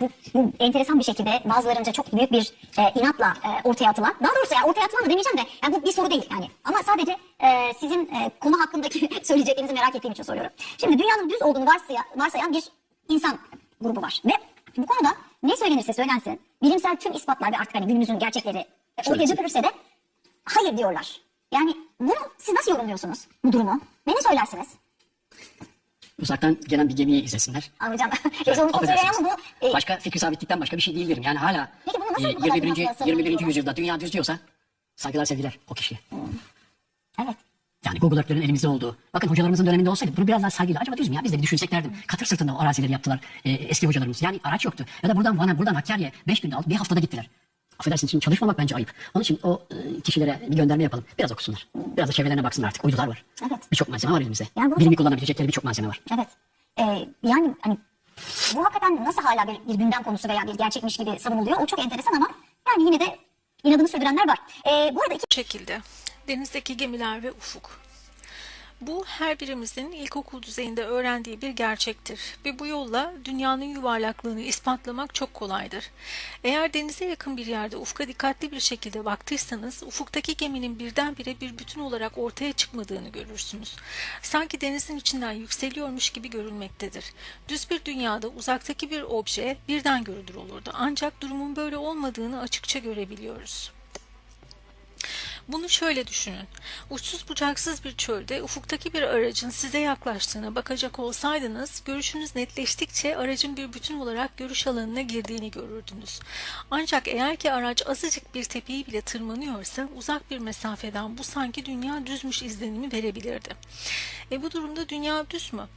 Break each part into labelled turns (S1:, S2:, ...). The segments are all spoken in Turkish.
S1: bu enteresan bir şekilde bazılarınca çok büyük bir e, inatla e, ortaya atılan, daha doğrusu yani ortaya atılan da demeyeceğim de yani bu bir soru değil yani. Ama sadece e, sizin e, konu hakkındaki söyleyeceklerinizi merak ettiğim için soruyorum. Şimdi dünyanın düz olduğunu varsaya, varsayan bir insan grubu var ve bu konuda ne söylenirse söylensin bilimsel tüm ispatlar ve artık hani günümüzün gerçekleri e, ortaya dökülürse de hayır diyorlar. Yani bunu siz nasıl yorumluyorsunuz bu durumu? Ne ne söylersiniz?
S2: Uzaktan gelen bir gemiyi izlesinler.
S1: Anlayacağım. Yoksa onu kontrol ama bunu e,
S2: Başka fikir sabitlikten başka bir şey değil derim. Yani hala
S1: Peki bunu nasıl
S2: e,
S1: bu kadar
S2: 21.
S1: inatla
S2: 21.
S1: savunuyorlar?
S2: yüzyılda dünya düz diyorsa saygılar sevgiler o kişiye.
S1: evet.
S2: Yani Google Earth'lerin elimizde olduğu. Bakın hocalarımızın döneminde olsaydı bunu biraz daha saygıyla acaba düz mü ya biz de bir düşünsek derdim. Katır sırtında o arazileri yaptılar e, eski hocalarımız. Yani araç yoktu. Ya da buradan Van'a buradan Hakkari'ye 5 günde alıp bir haftada gittiler. Affedersiniz şimdi çalışmamak bence ayıp. Onun için o e, kişilere bir gönderme yapalım. Biraz okusunlar. Biraz da çevrelerine baksınlar artık. Uydular var.
S1: Evet.
S2: Birçok malzeme var elimizde.
S1: Yani bu
S2: Bilimi kullanabilecekleri birçok malzeme var.
S1: Evet. Ee, yani hani bu hakikaten nasıl hala bir, bir gündem konusu veya bir gerçekmiş gibi savunuluyor? O çok enteresan ama yani yine de inadını sürdürenler var. Ee, bu arada iki
S3: şekilde denizdeki gemiler ve ufuk. Bu her birimizin ilkokul düzeyinde öğrendiği bir gerçektir ve bu yolla dünyanın yuvarlaklığını ispatlamak çok kolaydır. Eğer denize yakın bir yerde ufka dikkatli bir şekilde baktıysanız ufuktaki geminin birdenbire bir bütün olarak ortaya çıkmadığını görürsünüz. Sanki denizin içinden yükseliyormuş gibi görünmektedir. Düz bir dünyada uzaktaki bir obje birden görülür olurdu ancak durumun böyle olmadığını açıkça görebiliyoruz. Bunu şöyle düşünün. Uçsuz bucaksız bir çölde ufuktaki bir aracın size yaklaştığına bakacak olsaydınız, görüşünüz netleştikçe aracın bir bütün olarak görüş alanına girdiğini görürdünüz. Ancak eğer ki araç azıcık bir tepeyi bile tırmanıyorsa uzak bir mesafeden bu sanki dünya düzmüş izlenimi verebilirdi. E bu durumda dünya düz mü?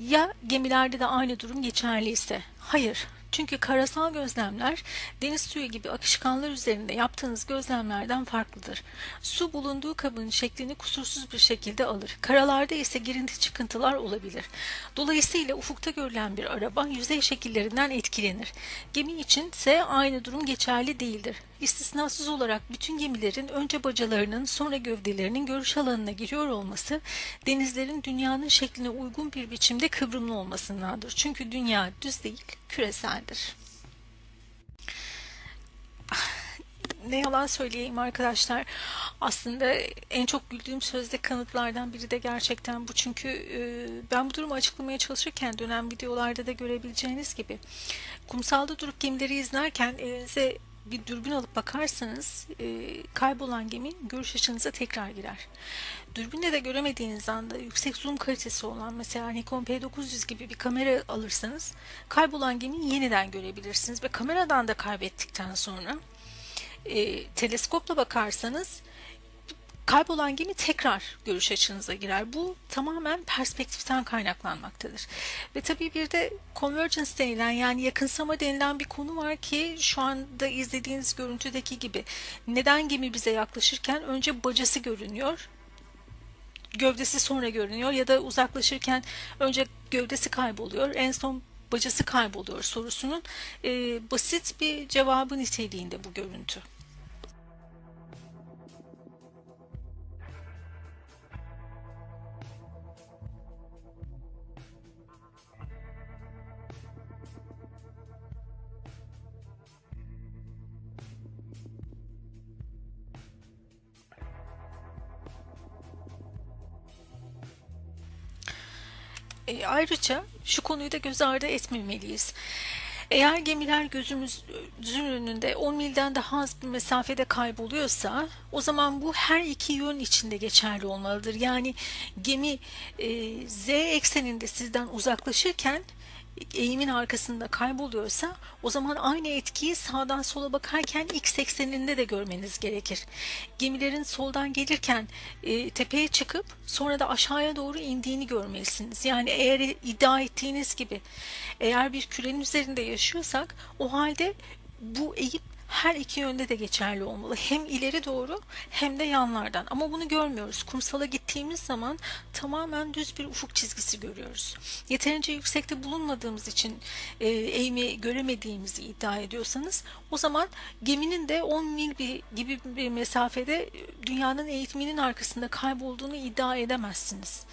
S3: Ya gemilerde de aynı durum geçerli ise? Hayır. Çünkü karasal gözlemler deniz suyu gibi akışkanlar üzerinde yaptığınız gözlemlerden farklıdır. Su bulunduğu kabın şeklini kusursuz bir şekilde alır. Karalarda ise girinti çıkıntılar olabilir. Dolayısıyla ufukta görülen bir araba yüzey şekillerinden etkilenir. Gemi için ise aynı durum geçerli değildir. İstisnasız olarak bütün gemilerin önce bacalarının sonra gövdelerinin görüş alanına giriyor olması denizlerin dünyanın şekline uygun bir biçimde kıvrımlı olmasındandır. Çünkü dünya düz değil, küreseldir. ne yalan söyleyeyim arkadaşlar. Aslında en çok güldüğüm sözde kanıtlardan biri de gerçekten bu. Çünkü e, ben bu durumu açıklamaya çalışırken dönem videolarda da görebileceğiniz gibi kumsalda durup gemileri izlerken elinize bir dürbün alıp bakarsanız e, kaybolan gemi görüş açınıza tekrar girer. Dürbünle de göremediğiniz anda yüksek zoom kalitesi olan mesela Nikon P900 gibi bir kamera alırsanız kaybolan gemiyi yeniden görebilirsiniz ve kameradan da kaybettikten sonra e, teleskopla bakarsanız kaybolan gemi tekrar görüş açınıza girer. Bu tamamen perspektiften kaynaklanmaktadır. Ve tabii bir de convergence denilen yani yakınsama denilen bir konu var ki şu anda izlediğiniz görüntüdeki gibi neden gemi bize yaklaşırken önce bacası görünüyor gövdesi sonra görünüyor ya da uzaklaşırken önce gövdesi kayboluyor en son bacası kayboluyor sorusunun e, basit bir cevabı niteliğinde bu görüntü. E, ayrıca şu konuyu da göz ardı etmemeliyiz. Eğer gemiler gözümüzün önünde 10 milden daha az bir mesafede kayboluyorsa o zaman bu her iki yön içinde geçerli olmalıdır. Yani gemi e, z ekseninde sizden uzaklaşırken eğimin arkasında kayboluyorsa o zaman aynı etkiyi sağdan sola bakarken x ekseninde de görmeniz gerekir. Gemilerin soldan gelirken e, tepeye çıkıp sonra da aşağıya doğru indiğini görmelisiniz. Yani eğer iddia ettiğiniz gibi eğer bir kürenin üzerinde yaşıyorsak o halde bu eğim her iki yönde de geçerli olmalı. Hem ileri doğru hem de yanlardan. Ama bunu görmüyoruz. Kumsala gittiğimiz zaman tamamen düz bir ufuk çizgisi görüyoruz. Yeterince yüksekte bulunmadığımız için e, eğimi göremediğimizi iddia ediyorsanız o zaman geminin de 10 mil bir, gibi bir mesafede e, dünyanın eğitiminin arkasında kaybolduğunu iddia edemezsiniz.